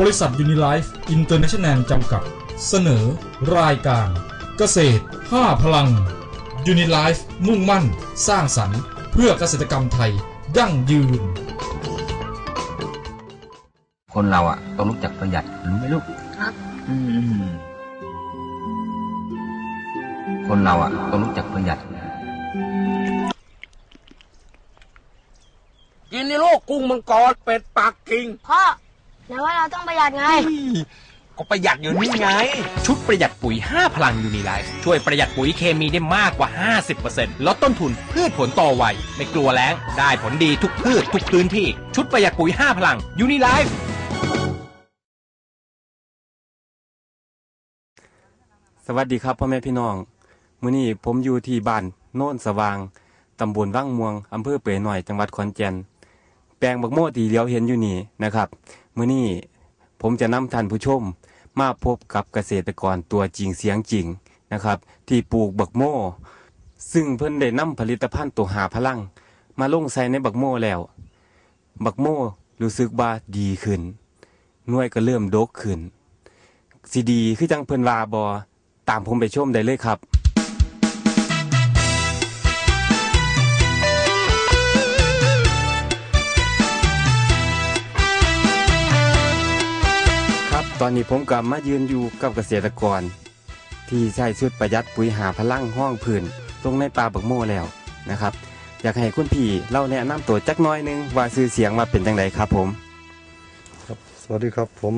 บริษัทยูนิไลฟ์อินเตอร์เนชั่นแนลจำกัด เสนอรายการ เกษตร 5 พลังยูนิไลฟ์มุ่งมั่น สร้างสรรค์ เพื่อเกษตรกรรมไทยยั่งยืน คนเราอะต้องรู้จักประหยัดรู้ไหมลูกครับอืมคนเราอะต้องรู้จักประหยัด กินนี่ลูกกุ้งมังกรเป็ดปักกิ่งพ่อ แล้วว่าเราต้องประหยัดไง ก็ประหยัดอยู่นี่ไง ชุดประหยัดปุ๋ย 5 พลังยูนิไลฟ์ช่วยประหยัดปุ๋ยเคมีได้มากกว่า 50%ลดต้นทุนพืชผลต่อไวไม่กลัวแล้ง ได้ผลดีทุกพืชทุกพื้นที่ ชุดประหยัดปุ๋ย 5 พลังยูนิไลฟ์สวัสดีครับพ่อแม่พี่น้องมื้อนี้ผมอยู่ที่บ้านโน่นสว่าง ตำบลว่างม่วง อำเภอเปื่อยหน่อย จังหวัดขอนแก่น แปลงบักโม่ที่เลี้ยวเห็นอยู่นี่นะครับมื้อนี้ผมจะนำท่านผู้ชม มาพบกับเกษตรกรตัวจริงเสียงจริงนะครับ ที่ปลูกบักโม่ ซึ่งเพิ่นได้นำผลิตภัณฑ์ตัวหาพลัง มาลงใส่ในบักโม่แล้ว บักโม่รู้สึกว่าดีขึ้นหน่วยก็เริ่มดกขึ้นสิดีคือจังเพิ่นว่าบอตามผมไปชมได้เลยครับ ตอนนี้ผมกลับมายืนอยู่กับเกษตรกร ที่ใช้ชุดประหยัดปุ๋ยหาพลังห้องพื้นลงในปลาบักโม่แล้วนะครับ อยากให้คุณพี่เล่าแนะนำตัวจักหน้อยหนึงว่าซื้อเสียงมาเป็นจังไดครับผม ครับสวัสดีครับผม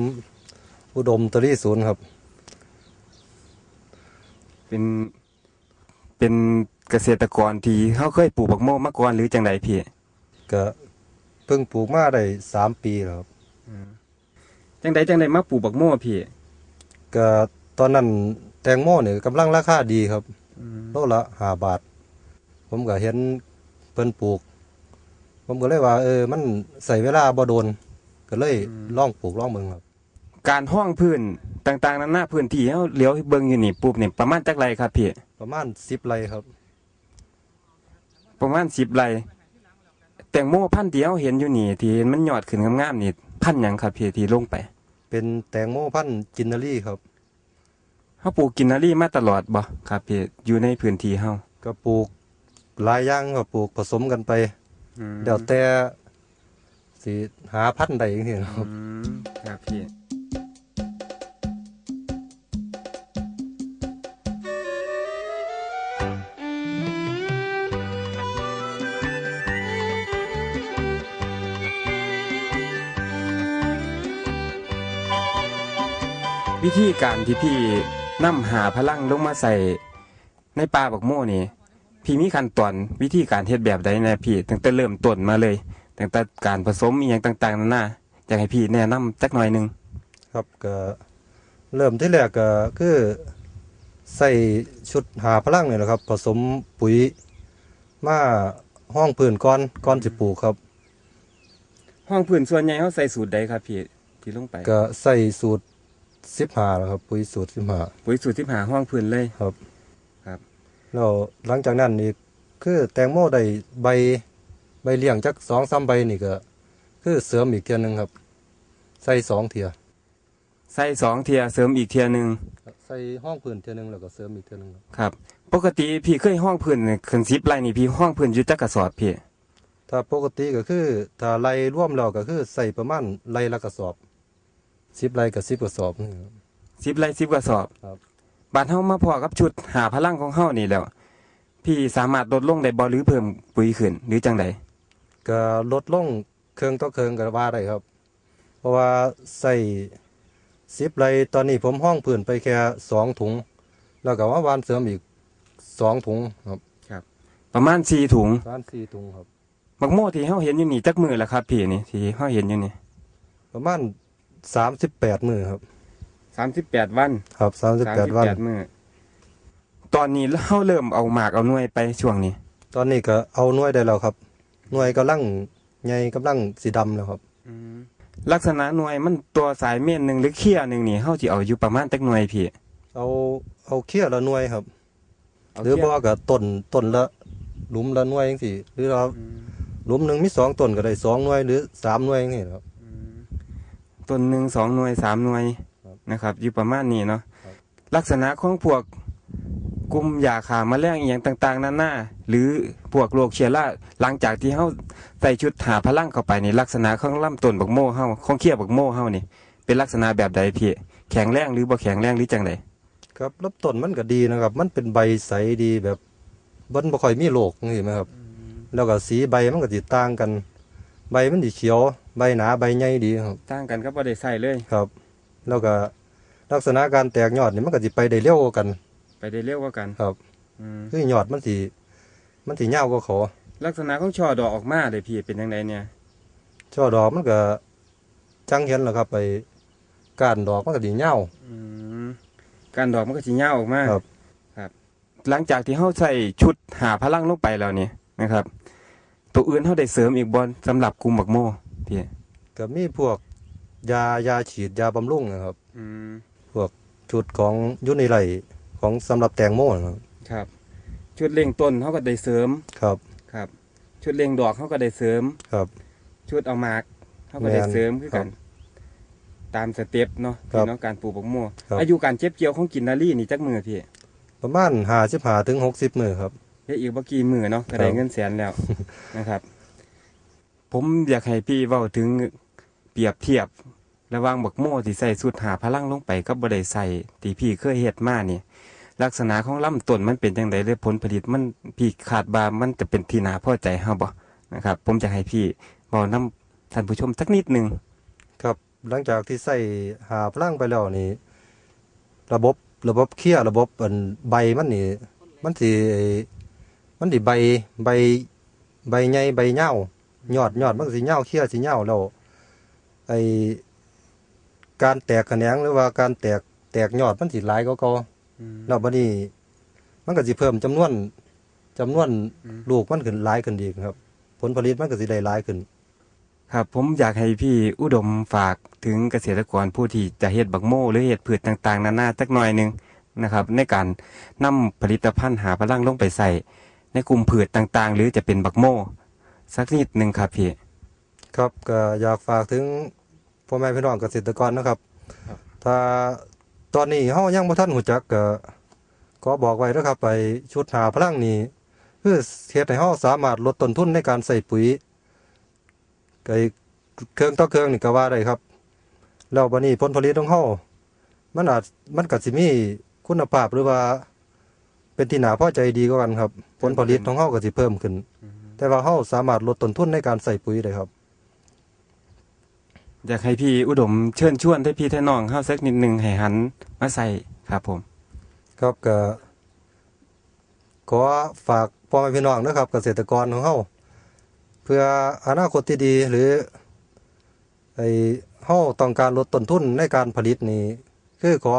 อุดมตรีศูนย์ครับ เป็นเป็นเกษตรกรที่เขาเคยปลูกบักโม่มาก่อนหรือจังไดพี่ก็เพิ่งปลูกมาได้สามปีแล้วครับ จังไดจังไดมาปลูกบักโม่พี่ก็ตอนนั้นแตงโมเนี่ยกำลังราคาดีครับโลละห้าบาท ผมก็เห็นเพิ่นปลูก ผมก็เลยว่า เออ มันใส่เวลาบ่โดน ก็เลยลองปลูกลองเบิ่งครับ การห้องพื้นต่างๆนั้นหน้าพื้นที่เขาเลี้ยวเบิ่งอยู่นี่ปุ๊บเนี่ยประมาณจักไรครับพี่ประมาณสิบไร่ครับ ประมาณสิบไรแตงโมพันธุ์ที่เขาเห็นอยู่นี่ที่เห็นมันยอดขึ้นงามๆนี่ พันธุ์หยังครับพี่ที่ลงไปเป็นแตงโมพันธุ์จินนารีครับเขาปลูกกินนารีมาตลอดบ่ครับพี่อยู่ในพื้นที่เฮาก็ปลูกหลายอย่างก็ปลูกผสมกันไปอืมเดี๋ยวแต่สิหาพันธุ์ใดอย่างนี้ครับ อืมครับพี่ วิธีการที่พี่นำหาพลังลงมาใส่ในปลาบักโม่นี่ พี่มีขั้นตอนวิธีการเฮ็ดแบบใดแนะพี่ตั้งแต่เริ่มต้นมาเลยตั้งแต่การผสมอีหยังต่างๆนั่นน่ะอยากให้พี่แนะนำจักหน่อยหนึงครับก็เริ่มที่แรกก็คือใส่ชุดหาพลังนี่แหละครับ ผสมปุ๋ยมาห้องพื้นก้อนก้อนสิปลูกครับ ห้องพื้นส่วนใหญ่เขาใส่สูตรใดครับพี่ที่ลงไปก็ใส่สูตร สิบหาครับ ปุ๋ยสูตรสิบหาปุ๋ยสูตรที่หาห้องพื้นเลยครับ ครับ แล้วหลังจากนั้นนี่คือแตงโมได้ใบใบเลี้ยงจักสองสามใบนี่ก็ คือเสริมอีกเทียหนึงครับ ใส่สองเทียใส่สองเทียเสริมอีกเทียหนึ่งใส่ห้องพื้นเทียหนึงแล้วก็เสริมอีกเทียหนึงครับครับ ปกติพี่เคยห้องพื้นเนี่ยขึ้นซิปไรนี่พี่ห้องพื้นอยู่จักกระสอบพี่ถ้าปกติก็คือถ้าไล่ร่วมแล้วก็คือใส่ประมาณไล่ละกระสอบ สิบไล่กับสิบกระสอบนี่ครับซิปไรซิปกระสอบครับบาดเฮามาพอกับชุดหาพลังของเฮานี่แล้ว พี่สามารถลดลงได้บ่หรือเพิ่มปุ๋ยขึ้น หรือจังใดก็ลดลงเครื่องต่อเครื่องก็ว่าได้ครับ เพราะว่าใส่สิบไล่ตอนนี้ผมห้องพื้นไปแค่สองถุง แล้วก็ว่าวานเสริมอีกสองถุงครับประมาณสี่ถุงวานสี่ถุงครับ บักโม่ที่เฮาเห็นอยู่นี่จักมือละครับ พี่นี่ที่เฮาเห็นอยู่นี่ประมาณ สามสิบแปดมือครับสามสิบแปดวันครับสามสิบแปดวันมือตอนนี้เฮาเริ่มเอาหมากเอาหน่วยไปช่วงนี้ ตอนนี้ก็เอาหน่วยได้แล้วครับหน่วยกำลังใหญ่กำลังสีดำแล้วครับลักษณะหน่วยมันตัวสายเม่นหนึ่งหรือเขี้ยหนึ่งนี่เฮาสิเอาอยู่ประมาณจักหน่วยพี่ เอาเอาเคี้ยละหน่วยครับเอาหรือเขี้ยบ่ก็ต้นต้นละหลุมละหน่วยจังซี่หรือเราหลุมหนึ่งมีสองต้นก็ได้สองหน่วยหรือสามหน่วยจังซี่ครับ ต้นหนึ่งสองหน่วยสามหน่วยครับนะครับ อยู่ประมาณนี้เนาะครับลักษณะของพวกกลุ่มยาขาแมลงอหย่างต่าง ๆนานาหรือพวกโรคเชื้อราหลังจากที่เฮาใส่ชุดหาพลังเข้าไปนี่ลักษณะของลำต้นบักโม่เฮาของเขี้ยบักโม่เฮานี่ เป็นลักษณะแบบใดพี่แข็งแรงหรือบ่แข็งแรงหรือจังไดครับรับต้นมันก็ดีนะครับ มันเป็นใบใสดีแบบมันบ่ค่อยมีโรคนี่ไหมครับ แล้วก็สีใบมันก็สิต่างกัน ใบมันสิเขียว ใบหนาใบใหญ่ดีครับ ต่างกันก็บ่ได้ใส่เลย ครับ แล้วก็ลักษณะการแตกยอดนี่มันก็สิไปได้เร็วกว่ากัน ไปได้เร็วกว่ากันครับ อืมคือยอดมันสิมันสิยาวกว่าเขาลักษณะของช่อดอกออกมาเลยพี่เป็นจังไดเนี่ย ช่อดอกมันก็จังเห็นแหล้วครับ ไปก้านดอกมันก็สิยาว อืมการดอกมันก็สิยาวออกมาครับ ครับ หลังจากที่เฮาใส่ชุดหาพลังลงไปแล้วนี่นะครับ ตัวอื่นเฮาได้เสริมอีกบ่สำหรับกลุ่มบักโม่ พี่ก็มีพวกยายาฉีดยาบำรุงนะครับ อืมชุดของอยุในไรของสำหรับแตงโมนะครับครับ ชุดเร่งต้นเฮาก็ได้เสริมครับครับ ชุดเร่งดอกเฮาก็ได้เสริม ครับ ชุดเอาหมากเฮาก็ได้เสริมคือกันครับตามสเต็ปเนาะครัพี่บเนาะการปลูกบักโม่ครับ อายุการเจ็บเกี่ยวของกินนารีนี่จักมือพี่ประมาณห้าสิบห้าถึงหกสิบมือครับเดี๋ยวอีกบ่กี่มือเนาะก็ได้ครับ เงินแสนแล้วนะครับ ผมอยากให้พี่เว้าถึงเปรียบเทียบ ระหว่างบักโม่ที่ใส่สุดหาพลังลงไปกับบ่ได้ใส่ที่พี่เคยเฮ็ดมานี่ลักษณะของลำต้นมันเป็นจังไดเลยผลผลิตมันพี่คาดว่ามันจะเป็นที่นาพอใจเฮาบ่นะครับ ผมจะให้พี่เว้านำท่านผู้ชมสักนิดหนึงครับหลังจากที่ใส่หาพลังไปแล้วนี่ระบบระบบเคลียร์ระบบอันใบมันนี่มันสิมันสิใบใบใบใหญ่ใบเหี่ยว ยอดยอดมันก็สิเหี่ยวเคลียร์สิเหี่ยวแล้วไอการแตกแขนงหรือว่าการแตกแตกยอดมันสิหลายก็ก็แล้วบัดนี้มันก็สิเพิ่มจำนวนจำนวนอืมลูกมันขึ้นหลายขึ้นอีกครับ ผลผลิตมันก็สิได้หลายขึ้น ครับ ผมอยากให้พี่อุดมฝากถึงเกษตรกรผู้ที่จะเฮ็ดบักโม่หรือเฮ็ดพืชต่างๆนานาสักหน่อยหนึงนะครับ ในการนำผลิตภัณฑ์หาพลังลงไปใส่ในกลุ่มพืชต่างๆ หรือจะเป็นบักโม่ สักนิดหนึ่งครับพี่ครับก็อยากฝากถึงพ่อแม่พี่น้องเกษตรกรนะครับ ถ้าตอนนี้เฮายังบ่ทันหูจักก็ก็บอกไว้นะครับ ไปชุดหาพลังนี้คือเฮ็ดให้เฮาสามารถลดต้นทุนในการใส่ปุ๋ยไอ้เครื่องต่อเครื่องนี่ก็ว่าได้ครับแล้วบัดนี้ผลผลิตของเฮามันอาจมันก็สิมีคุณภาพหรือว่า เป็นที่น่าพอใจดีกว่ากันครับ ผลผลิตของเฮาก็สิเพิ่มขึ้น แต่ว่าเฮาสามารถลดต้นทุนในการใส่ปุ๋ยได้ครับอยากให้พี่อุดมเชิญชวนให้พี่ท่น้องเฮาสักนิดหนึ่งให้หันมาใส่ครับผม ครับก็ขอฝากพ่อแม่พี่น้องนะครับ เกษตรกรของเฮาเพื่ออนาคตที่ดีหรือไอเฮาต้องการลดต้นทุนในการผลิตนี่คือขอ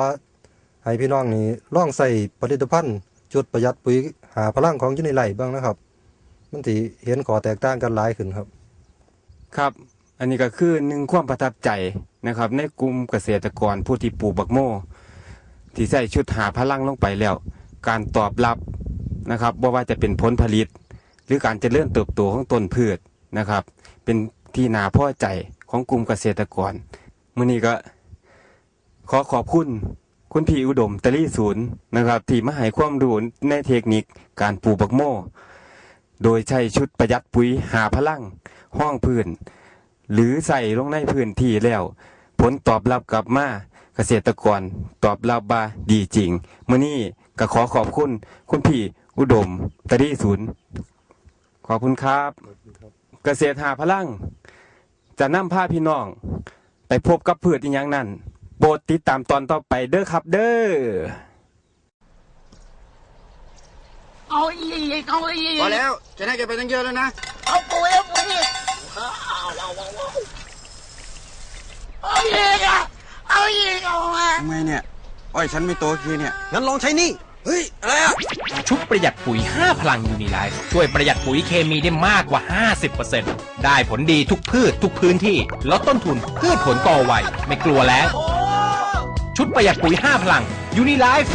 ให้พี่น้องนี่ลองใส่ผลิตภัณฑ์จุดประหยัดปุ๋ยหาพลังของอยูในไร่บ้างนะครับ มันสิเห็นขอแตกต่างกันหลายขึ้นครับ ครับ อันนี้ก็คือหนึ่งความประทับใจนะครับ ในกลุ่มเกษตรกรผู้ที่ปลูกบักโม่ที่ใส่ชุดหาพลังลงไปแล้ว การตอบรับนะครับบ่ว่าจะเป็นผลผลิต หรือการเจริญเติบโตของต้นพืชนะครับ เป็นที่นาพ่อใจของกลุ่มเกษตรกรมื้อนี้ก็ขอขอบคุณคุณพี่อุดมตะลี่ศูนย์นะครับ ที่มาให้ความรู้ในเทคนิคการปลูกบักโม่ โดยใช้ชุดประหยัดปุ๋ยหาพลังห้องพื้น หรือใส่ลงในพื้นที่แล้ว ผลตอบรับกลับมาเกษตรกรตอบรับว่าดีจริงมื่อนี้ก็ขอขอบคุณคุณพี่อุดมตะดีศูนย์ ขอบคุณครับ เกษตรหาพลัง จะนำพาพี่น้อง ไปพบกับพืชอีกอย่างนั้นโปรดติดตามตอนต่อไปเด้อครับเด้อ เอาอีกเอาอีกพอแล้วจะได้แกไปตั้งเยอะแล้วนะ เอาปุ๋ยเอาปุ๋ยอีกเอาเอาเอาเอาเอาอีกอะเอาอีกเอาอะทำไมเนี่ยอ้อยฉันไม่โตทีเนี่ยงั้นลองใช้นี่เฮ้ยอะไรอะชุดประหยัดปุ๋ย 5 พลังยูนิไลฟ์ช่วยประหยัดปุ๋ยเคมีได้มากกว่า 50%ได้ผลดีทุกพืชทุกพื้นที่ ลดต้นทุนพืชผลต่อไวไม่กลัวแล้ว ชุดประหยัดปุ๋ย 5 พลังยูนิไลฟ์